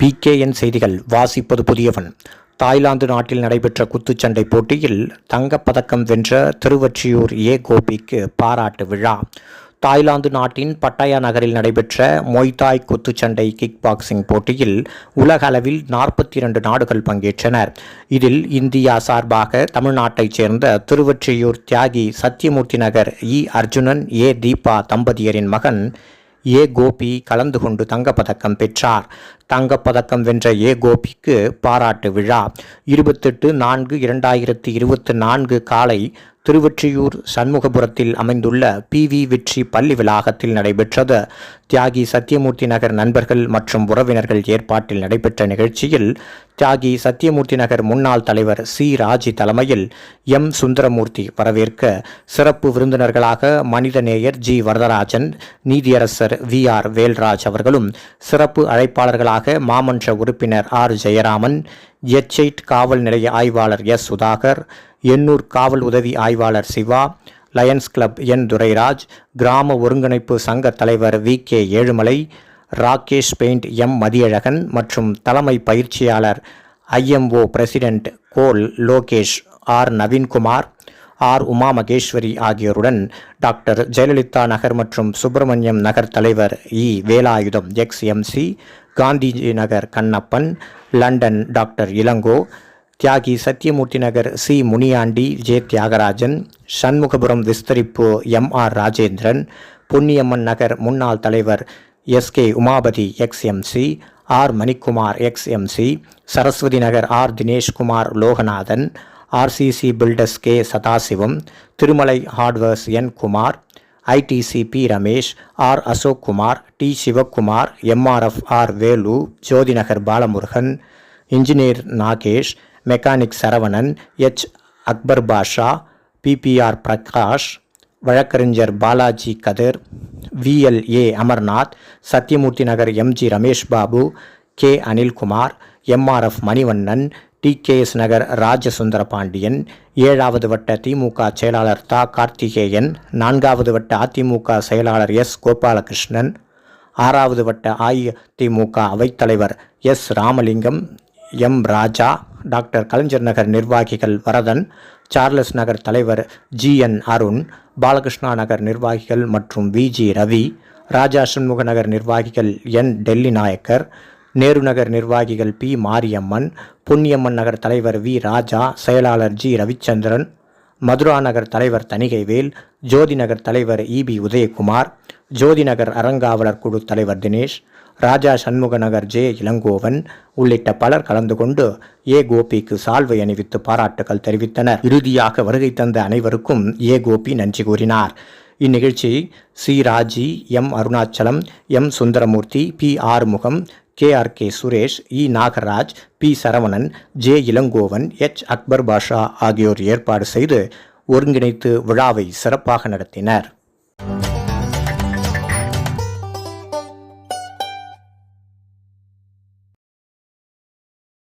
PKN செய்திகள் வாசிப்பது புதியவன். Thailand நாட்டில் நடைபெற்ற குத்துச்சண்டை போட்டியில் தங்கப்பதக்கம் வென்ற திருவொற்றியூர் ஏ. கோபிக்கு பாராட்டு விழா. தாய்லாந்து நாட்டின் பட்டாயா நகரில் நடைபெற்ற மொய்தாய் குத்துச்சண்டை கிக் பாக்ஸிங் போட்டியில் உலக அளவில் நாற்பத்தி இரண்டு நாடுகள் பங்கேற்றனர். இதில் இந்தியா சார்பாக தமிழ்நாட்டைச் சேர்ந்த திருவொற்றியூர் தியாகி சத்தியமூர்த்தி நகர் இ. அர்ஜுனன் ஏ. தீபா தம்பதியரின் மகன் ஏ கோபி கலந்து கொண்டு தங்கப்பதக்கம் பெற்றார். தங்கப்பதக்கம் வென்ற ஏ கோபிக்கு பாராட்டு விழா. இருபத்தெட்டு நான்கு இரண்டாயிரத்தி இருபத்தி நான்கு காலை திருவொற்றியூர் சண்முகபுரத்தில் அமைந்துள்ள பி வி வெற்றி பள்ளி வளாகத்தில் நடைபெற்றது. தியாகி சத்தியமூர்த்தி நகர் நண்பர்கள் மற்றும் உறவினர்கள் ஏற்பாட்டில் நடைபெற்ற நிகழ்ச்சியில் தியாகி சத்தியமூர்த்தி நகர் முன்னாள் தலைவர் சி. ராஜி தலைமையில் எம். சுந்தரமூர்த்தி வரவேற்க சிறப்பு விருந்தினர்களாக மனிதநேயர் ஜி. வரதராஜன் நீதியரசர் வி. ஆர். வேல்ராஜ் அவர்களும் சிறப்பு அழைப்பாளர்களாக மாமன்ற உறுப்பினர் ஆர். ஜெயராமன் எச்சைட் காவல் நிலைய ஆய்வாளர் எஸ். சுதாகர் எண்ணூர் காவல் உதவி ஆய்வாளர் Siva lions club N. Durairaj கிராம ஒருங்கிணைப்பு சங்க தலைவர் V. K. Ezhumalai Rakesh paint M. Mathiyazhagan மற்றும் தலைமை பயிற்சியாளர் ஐஎம்ஓ பிரசிடென்ட் கோல் லோகேஷ் ஆர். நவீன்குமார் ஆர். உமா மகேஸ்வரி ஆகியோருடன் டாக்டர். ஜெயலலிதா நகர் மற்றும் சுப்பிரமணியம் நகர் தலைவர் E. Velayutham ex. MC Gandhiji Nagar Kannappan London doctor Ilango Thiyagi Sathyamoorthy Nagar C Muniyandi J Thiyagarajan Shanmugapuram விஸ்தரிப்பு M R Rajendran Ponniamman Nagar முன்னாள் தலைவர் S K Umapathi ex MC R Manikumar ex MC Saraswathi Nagar R Dineshkumar Loganathan RCC builders K Sadasivam Thirumalai hardwares N Kumar ITCP Ramesh R. Ashok Kumar T. Sivakumar MRF. R. Velu Jothinagar Balamurugan engineer Nagesh mechanic Saravanan H. Akbar Basha BPR Prakash வழக்கறிஞர் Balaji Kathir VLA Amarnath Sathyamoorthy Nagar MG Ramesh Babu K. Anilkumar MRF. Manivannan TKS Nagar Rajasundara Pandian ஏழாவது வட்ட திமுக செயலாளர் தா. கார்த்திகேயன் நான்காவது வட்ட அதிமுக செயலாளர் S. Gopalakrishnan ஆறாவது வட்ட அஇஅதிமுக அவைத்தலைவர் S. Ramalingam M. Raja doctor Kalaignar Nagar நிர்வாகிகள் வரதன் சார்லஸ் நகர் தலைவர் ஜி. என். அருண் பாலகிருஷ்ணா நகர் நிர்வாகிகள் மற்றும் விஜி ரவி ராஜா சண்முக நகர் நிர்வாகிகள் என். டெல்லி நாயக்கர் நேரு நகர் நிர்வாகிகள் பி. மாரியம்மன் பொன்னியம்மன் நகர் தலைவர் வி. ராஜா செயலாளர் ஜி. ரவிச்சந்திரன் மதுரா நகர் தலைவர் தணிகைவேல் ஜோதி நகர் தலைவர் இபி உதயகுமார் ஜோதி நகர் அறங்காவலர் குழு தலைவர் தினேஷ் ராஜா சண்முக நகர் ஜே. இளங்கோவன் உள்ளிட்ட பலர் கலந்து கொண்டு ஏ. கோபிக்கு சால்வை அணிவித்து பாராட்டுகள் தெரிவித்தனர். இறுதியாக வருகை தந்த அனைவருக்கும் ஏ. கோபி நன்றி கூறினார். இந்நிகழ்ச்சி C. Raji M. Arunachalam M. Sundaramoorthy P. Arumugam K R K Suresh E Nagaraj P Saravanan J Ilangovan H Akbar Basha ஆகியோர் ஏற்பாடு செய்து ஒருங்கிணைத்து விழாவை சிறப்பாக நடத்தினர்.